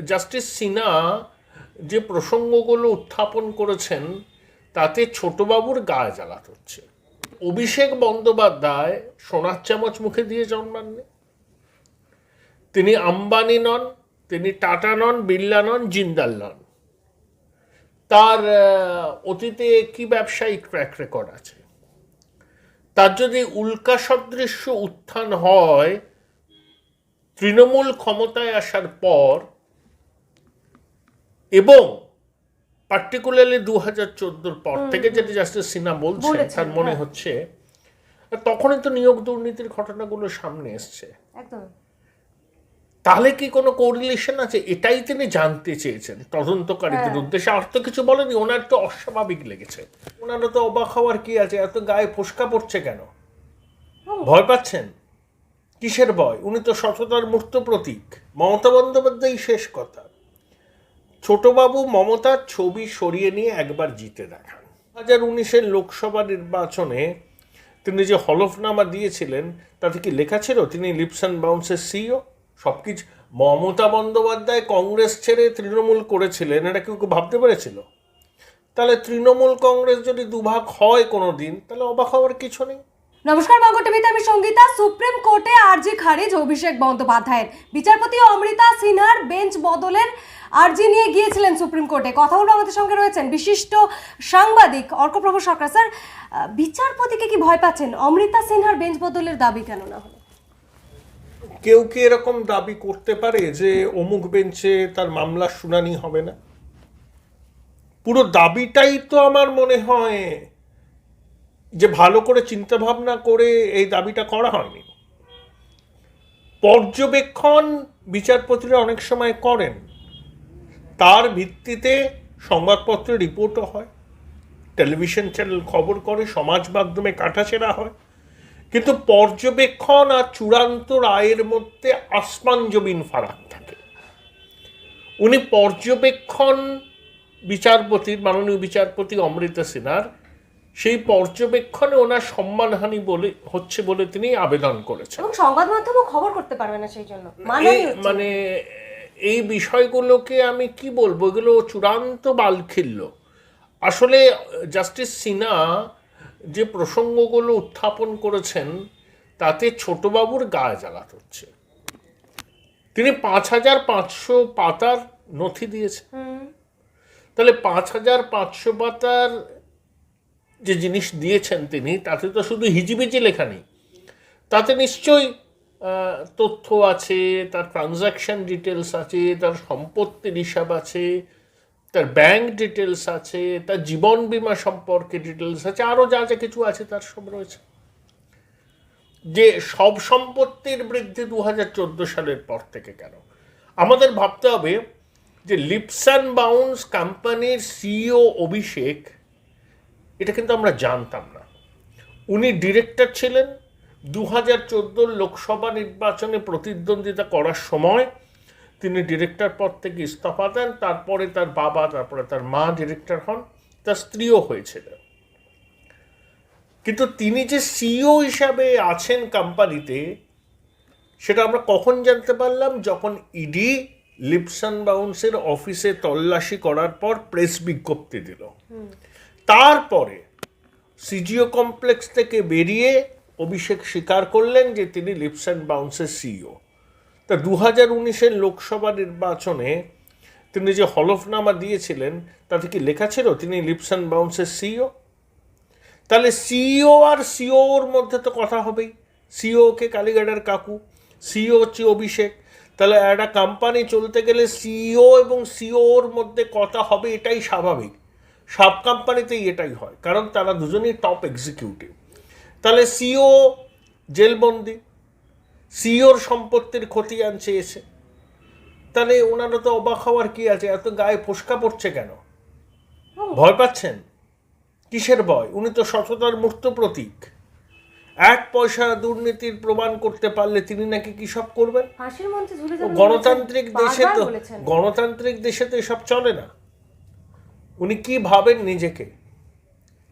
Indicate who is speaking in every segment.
Speaker 1: Justice Sinha যে প্রসঙ্গগুলো উত্থাপন করেছেন, তাতে ছোটবাবুর গায়ে জ্বালাত হচ্ছে। অভিষেক বন্দ্যোপাধ্যায় সোনার চামচ মুখে দিয়ে জন্মাননি তিনি আম্বানি নন, তিনি টাটা নন, বিড়লা নন, জিন্দাল নন। তার অতীতে কি ব্যবসায়িক ট্র্যাক রেকর্ড আছে? তার যদি উল্কা সদৃশ্য উত্থান হয়, তৃণমূল ক্ষমতায় আসার পর এবং পার্টিকুলারলি দু হাজার চোদ্দোর পর থেকে যেটা জাস্টিস সিনহা বলেছেন, তার মনে
Speaker 2: হ্যাঁ।
Speaker 1: হচ্ছে তখনই তো নিয়োগ দুর্নীতির ঘটনাগুলো সামনে এসছে। তাহলে কি কোনো কোরিলেশন আছে? এটাই তিনি জানতে চেয়েছেন তদন্তকারীদের
Speaker 2: হ্যাঁ।
Speaker 1: উদ্দেশ্যে। আর তো কিছু বলেনি ওনার তো অস্বাভাবিক লেগেছে। ওনারও তো অবাক হওয়ার কি আছে? এত গায়ে ফোসকা পড়ছে কেন? ভয় পাচ্ছেন? কিসের ভয়? উনি তো সততার মূর্ত প্রতীক। মমতা বন্দ্যোপাধ্যায় শেষ কথা। ছোটবাবু মমতার ছবি সরিয়ে নিয়ে একবার জিতে দেখান। দু হাজার উনিশের লোকসভা নির্বাচনে তিনি যে হলফনামা দিয়েছিলেন, তাতে কি লেখা ছিল? তিনি লিপস অ্যান্ড বাউন্সের সিও সব কিছু মমতা বন্দ্যোপাধ্যায় কংগ্রেস ছেড়ে তৃণমূল করেছিলেন, এটা কেউ কেউ ভাবতে পেরেছিল? তাহলে তৃণমূল কংগ্রেস যদি দুভাগ হয় কোনো দিন, তাহলে অবাক হওয়ার কিছু নেই।
Speaker 2: নমস্কার বঙ্গ টিভিতে আমি সঙ্গীতা। সুপ্রিম কোর্টে আরজি খারিজ, অভিষেক বন্দ্যোপাধ্যায়ের। বিচারপতি অমৃতা সিনহার বেঞ্চ বদলের আরজি নিয়ে গিয়েছিলেন সুপ্রিম কোর্টে। কথা বলব আমাদের সঙ্গে রয়েছেন বিশিষ্ট সাংবাদিক অর্কপ্রভ সরকার। স্যার বিচারপতিকে কি ভয় পাচ্ছেন? অমৃতা সিনহার বেঞ্চ বদলের দাবি কেন না হলো?
Speaker 1: কেউ কি এরকম দাবি করতে পারে যে অমুক বেঞ্চে তার মামলার শুনানি হবে না? পুরো দাবিটাই তো আমার মনে হয় যে ভালো করে চিন্তা ভাবনা করে এই দাবিটা করা হয়নি। পর্যবেক্ষণ বিচারপতিরা অনেক সময় করেন। তার ভিত্তিতে সংবাদপত্রে রিপোর্টও হয়, টেলিভিশন চ্যানেল খবর করে, সমাজ মাধ্যমে কাটাছেড়া হয়। কিন্তু পর্যবেক্ষণ আর চূড়ান্ত রায়ের মধ্যে আসমান জমিন ফারাক থাকে। উনি পর্যবেক্ষণ বিচারপতির মাননীয় বিচারপতি অমৃতা সিনহার সেই পর্যবেক্ষণে ওনার সম্মানহানি বলে হচ্ছে বলে তিনি আবেদন করেছেন।
Speaker 2: এবং সংবাদ মাধ্যমও খবর করতে পারবে না সেই জন্য।
Speaker 1: মানে এই বিষয়গুলোকে আমি কি বলব? এগুলো চূড়ান্ত বালখিল্য। আসলে জাস্টিস সিনহা যে প্রসঙ্গগুলো উত্থাপন করেছেন তাতে ছোটবাবুর গা জ্বালাত হচ্ছে। তিনি পাঁচ হাজার পাঁচশো পাতার নথি দিয়েছেন। তাহলে পাঁচ হাজার পাঁচশো পাতার যে জিনিস দিয়েছেন তিনি, তাতে তো শুধু হিজিবিজি লেখা নেই। তাতে নিশ্চয়ই তথ্য আছে, তার ট্রানজাকশন ডিটেলস আছে, তার সম্পত্তির হিসাব আছে, তার ব্যাংক ডিটেলস আছে, তার জীবন বীমা সম্পর্কে ডিটেলস আছে আরও যা যা কিছু আছে তার সব রয়েছে। যে সব সম্পত্তির বৃদ্ধি দু হাজার চোদ্দ সালের পর থেকে কেন? আমাদের ভাবতে হবে যে লিপস অ্যান্ড বাউন্স কোম্পানির সিইও অভিষেক এটা কিন্তু আমরা জানতাম না। উনি ডিরেক্টর ছিলেন দু হাজার চোদ্দোর লোকসভা নির্বাচনে প্রতিদ্বন্দ্বিতা করার সময় তিনি ডিরেক্টর পদ থেকে ইস্তফা দেন, তারপরে তার বাবা, তারপরে তার মা ডিরেক্টর হন, তার স্ত্রীও হয়েছিলেন। কিন্তু তিনি যে সিইও হিসাবে আছেন কোম্পানিতে সেটা আমরা কখন জানতে পারলাম? যখন ইডি লিপসন বাউন্সের অফিসে তল্লাশি করার পর প্রেস বিজ্ঞপ্তি দিল। তারপরে সিজিও কমপ্লেক্স থেকে বেরিয়ে অভিষেক স্বীকার করলেন যে তিনি লিপস অ্যান্ড বাউন্সের সিইও। তা দু হাজার উনিশের লোকসভা নির্বাচনে তিনি যে হলফনামা দিয়েছিলেন, তাতে কি লেখা ছিল তিনি লিপস অ্যান্ড বাউন্সের সিইও? তাহলে সিইও আর সিওর মধ্যে তো কথা হবেই। সিওকে কালীঘাটের কাকু সিও হচ্ছে অভিষেক। তাহলে একটা কোম্পানি চলতে গেলে সিইও এবং সিওর মধ্যে কথা হবে, এটাই স্বাভাবিক। সব কোম্পানিতেই এটাই হয় কারণ তারা দুজনেই টপ এক্সিকিউটিভ তাহলে সিও জেলবন্দি সিওর সম্পত্তির ক্ষতি খতিয়ান চেয়েছে। তাহলে ওনারা তো অবাক হওয়ার কি আছে? এত গায়ে ফোসকা পড়ছে কেন? ভয় পাচ্ছেন? কিসের ভয়? উনি তো সততার মূর্ত প্রতীক। এক পয়সা দুর্নীতির প্রমাণ করতে পারলে তিনি নাকি কি সব করবেন? গণতান্ত্রিক দেশে তো গণতান্ত্রিক দেশে তো এসব চলে না। উনি কি ভাবেন নিজেকে?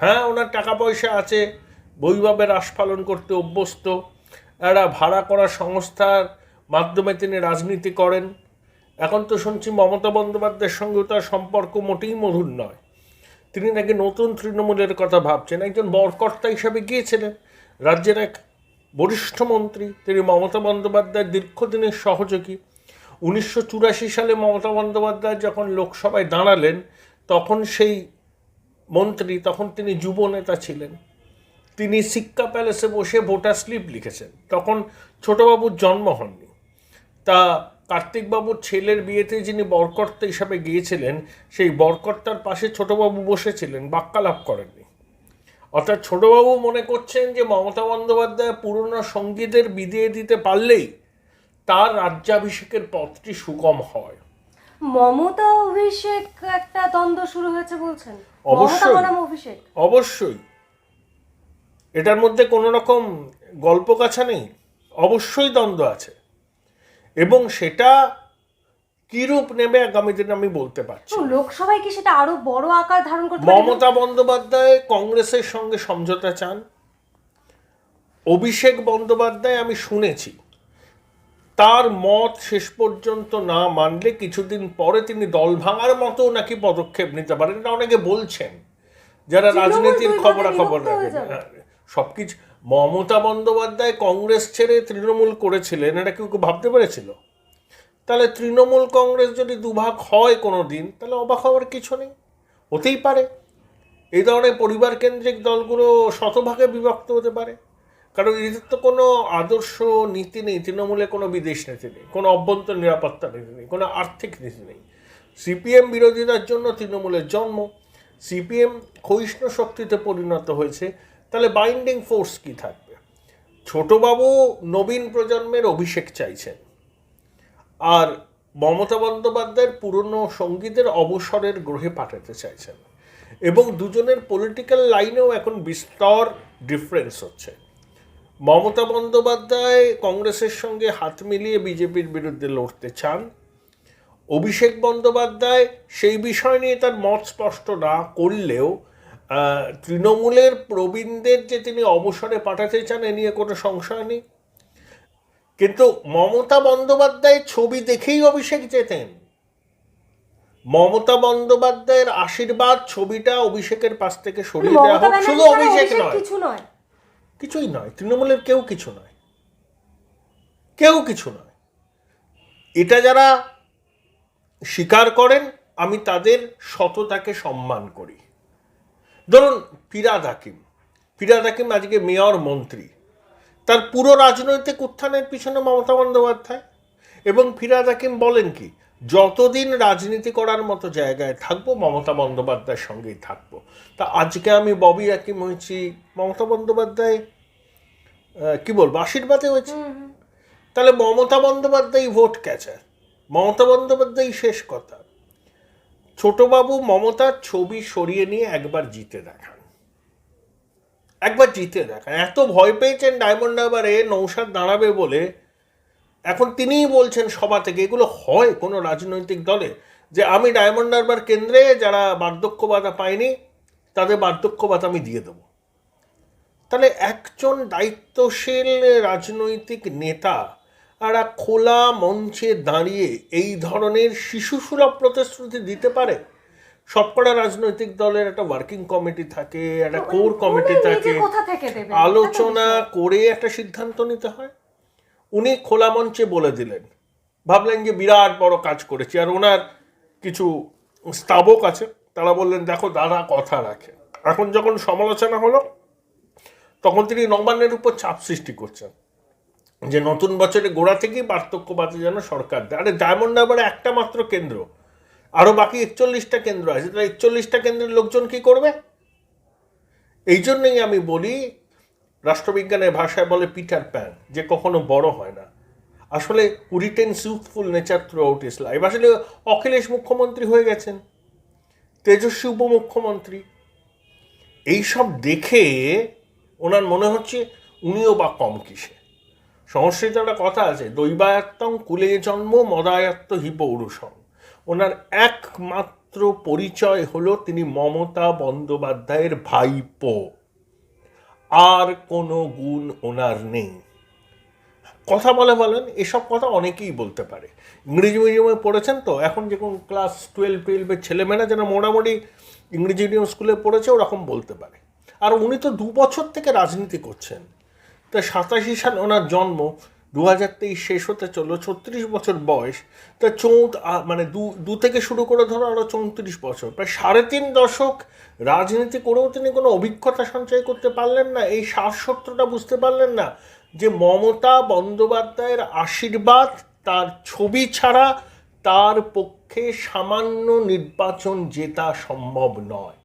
Speaker 1: হ্যাঁ ওনার টাকা পয়সা আছে বৈভবের আস্ফালন করতে অভ্যস্ত একটা ভাড়া করা সংস্থার মাধ্যমে তিনি রাজনীতি করেন। এখন তো শুনছি মমতা বন্দ্যোপাধ্যায়ের সঙ্গে তার সম্পর্ক মোটেই মধুর নয়। তিনি নাকি নতুন তৃণমূলের কথা ভাবছেন। একজন বরকর্তা হিসাবে গিয়েছিলেন। রাজ্যের এক বরিষ্ঠ মন্ত্রী, তিনি মমতা বন্দ্যোপাধ্যায়ের দীর্ঘদিনের সহযোগী। উনিশশো চুরাশি সালে মমতা বন্দ্যোপাধ্যায় যখন লোকসভায় দাঁড়ালেন তখন সেই মন্ত্রী, তখন তিনি যুব নেতা ছিলেন। তিনি সিক্কা প্যালেসে বসে ভোটার স্লিপ লিখেছেন। তখন ছোটবাবুর জন্ম হননি। তা কার্তিকবাবুর ছেলের বিয়েতে যিনি বরকর্তা হিসাবে গিয়েছিলেন, সেই বরকর্তার পাশে ছোটবাবু বসেছিলেন, বাক্যালাপ করেননি। অর্থাৎ ছোটবাবু মনে করছেন যে মমতা বন্দ্যোপাধ্যায় পুরনো সঙ্গীদের বিদিয়ে দিতে পারলেই তার রাজ্যাভিষেকের পথটি সুগম হয়।
Speaker 2: মমতা অভিষেক একটা দ্বন্দ্ব শুরু হয়েছে বলছেন।
Speaker 1: অবশ্যই।
Speaker 2: অভিষেক।
Speaker 1: অবশ্যই। এটার মধ্যে কোনো রকম গল্প কাছা নেই। অবশ্যই দ্বন্দ্ব আছে। এবং সেটা কী রূপ নেবে আগামী দিনে আমি বলতে পারছি
Speaker 2: লোকসভায় কি সেটা আরও বড় আকার ধারণ করতে
Speaker 1: মমতা বন্দ্যোপাধ্যায় কংগ্রেসের সঙ্গে সমঝোতা চান। অভিষেক বন্দ্যোপাধ্যায় আমি শুনেছি। তার মত শেষ পর্যন্ত না মানলে কিছুদিন পরে তিনি দল ভাঙার মতো নাকি পদক্ষেপ নিতে পারেন এটা অনেকে বলছেন। যারা রাজনীতির খবরাখবর রাখেন। হ্যাঁ, সবকিছু মমতা বন্দ্যোপাধ্যায় কংগ্রেস ছেড়ে তৃণমূল করেছিলেন এটা কেউ কেউ ভাবতে পেরেছিল? তাহলে তৃণমূল কংগ্রেস যদি দুভাগ হয় কোনো দিন তাহলে অবাক হওয়ার কিছু নেই? হতেই পারে। এই ধরনের পরিবার কেন্দ্রিক দলগুলো শতভাগে বিভক্ত হতে পারে। কারণ এদের তো কোনো আদর্শ নীতি নেই, তৃণমূলে কোনো বিদেশ নীতি নেই, কোনো অভ্যন্তর নিরাপত্তা নীতি নেই, কোনো আর্থিক নীতি নেই। সিপিএম বিরোধিতার জন্য তৃণমূলের জন্ম, সিপিএম ক্ষয়িষ্ণু শক্তিতে পরিণত হয়েছে, তাহলে বাইন্ডিং ফোর্স কি থাকবে? ছোটবাবু নবীন প্রজন্মের অভিষেক চাইছেন, আর মমতা বন্দ্যোপাধ্যায়ের পুরনো সঙ্গীতের অবসরের গ্রহে পাঠাতে চাইছেন, এবং দুজনের পলিটিক্যাল লাইনেও এখন বিস্তর ডিফারেন্স হচ্ছে। মমতা বন্দ্যোপাধ্যায় কংগ্রেসের সঙ্গে হাত মিলিয়ে বিজেপির বিরুদ্ধে লড়তে চান। অভিষেক বন্দ্যোপাধ্যায় সেই বিষয় নিয়ে তার মত স্পষ্ট না করলেও তৃণমূলের প্রবীণদের যে তিনি অবসরে পাঠাতে চান এ নিয়ে কোনো সংশয় নেই। কিন্তু মমতা বন্দ্যোপাধ্যায়ের ছবি দেখেই অভিষেক যেতেন মমতা বন্দ্যোপাধ্যায়ের আশীর্বাদ ছবিটা অভিষেকের পাশ থেকে সরিয়ে দেওয়া হোক শুধু অভিষেক
Speaker 2: অভিষেক
Speaker 1: নয়।
Speaker 2: কিছু নয়।
Speaker 1: কিছুই নয়। তৃণমূলের কেউ কিছু নয়। কেউ কিছু নয়। এটা যারা স্বীকার করেন, আমি তাদের সততাকে সম্মান করি। ধরুন, ফিরাদ হাকিম। ফিরাদ হাকিম আজকে মেয়র মন্ত্রী। তার পুরো রাজনৈতিক উত্থানের পিছনে মমতা বন্দ্যোপাধ্যায়। এবং ফিরাদ হাকিম বলেন কি যতদিন রাজনীতি করার মতো জায়গায় থাকব মমতা বন্দ্যোপাধ্যায়ের সঙ্গেই থাকব। তা আজকে আমি ববি হাকিম হয়েছি মমতা বন্দ্যোপাধ্যায় কি বলব আশীর্বাদে হয়েছে। তাহলে মমতা বন্দ্যোপাধ্যায় ভোট ক্যাচার মমতা বন্দ্যোপাধ্যায় শেষ কথা। ছোটবাবু মমতার ছবি সরিয়ে নিয়ে একবার জিতে দেখান। একবার জিতে দেখান। এত ভয় পেয়েছেন ডায়মন্ড হারবারে নৌসাদ দাঁড়াবে বলে এখন তিনিই বলছেন সভা থেকে এগুলো হয় কোনো রাজনৈতিক দলে যে আমি ডায়মন্ড হারবার কেন্দ্রে যারা বার্ধক্য ভাতা পায়নি তাদের বার্ধক্য ভাতা আমি দিয়ে দেবো। তাহলে একজন দায়িত্বশীল রাজনৈতিক নেতা একটা খোলা মঞ্চে দাঁড়িয়ে এই ধরনের শিশুসুলভ প্রতিশ্রুতি দিতে পারে? সবকটা রাজনৈতিক দলের একটা ওয়ার্কিং কমিটি থাকে একটা কোর কমিটি থাকে। আলোচনা করে একটা সিদ্ধান্ত নিতে হয়। উনি খোলা মঞ্চে বলে দিলেন। ভাবলেন যে বিরাট বড় কাজ করেছি। আর ওনার কিছু স্তাবক আছে, তারা বললেন, দেখো, দাদা কথা রাখে। এখন যখন সমালোচনা হলো, তখন তিনি নবান্নের উপর চাপ সৃষ্টি করছেন। যে নতুন বছরে গোড়া থেকেই পার্থক্য বাদে যেন সরকার দেয়। আরে, ডায়মন্ড হারবারে একটা মাত্র কেন্দ্র। আরও বাকি একচল্লিশটা কেন্দ্র আছে। তাহলে একচল্লিশটা কেন্দ্রের লোকজন কি করবে? এই জন্যই আমি বলি রাষ্ট্রবিজ্ঞানের ভাষায় বলে পিটার প্যান, যে কখনো বড় হয় না। আসলে retains youthful nature throughout his life. আসলে অখিলেশ মুখ্যমন্ত্রী হয়ে গেছেন, তেজস্বী উপমুখ্যমন্ত্রী। এইসব দেখে ওনার মনে হচ্ছে উনিও বা কম কিসে। সংস্কৃত একটা কথা আছে, দৈবায়ত্তং কুলে জন্ম, মদায়ত্ত হি পৌরুষম ওনার একমাত্র পরিচয় হলো তিনি মমতা বন্দ্যোপাধ্যায়ের ভাইপো। আর কোনো গুণ ওনার নেই। কথা বলে বলেন, এসব কথা অনেকেই বলতে পারে। ইংরেজি মিডিয়ামে পড়েছেন তো, এখন যখন ক্লাস টুয়েলভ টুয়েলভের ছেলেমেয়েরা যেন মোটামুটি ইংরেজি মিডিয়াম স্কুলে পড়েছে, ওরকম বলতে পারে। আর উনি তো দু বছর থেকে রাজনীতি করছেন। তা সাতাশি সাল ওনার জন্ম দু হাজার তেইশ শেষ হতে চলল ছত্রিশ বছর বয়স। তা চৌত মানে দু দু থেকে শুরু করে ধরো আরও চৌত্রিশ বছর। প্রায় সাড়ে তিন দশক রাজনীতি করেও তিনি কোনো অভিজ্ঞতা সঞ্চয় করতে পারলেন না। এই শ্বাসসত্যটা বুঝতে পারলেন না যে মমতা বন্দ্যোপাধ্যায়ের আশীর্বাদ তার ছবি ছাড়া তার পক্ষে সামান্য নির্বাচন জেতা সম্ভব নয়।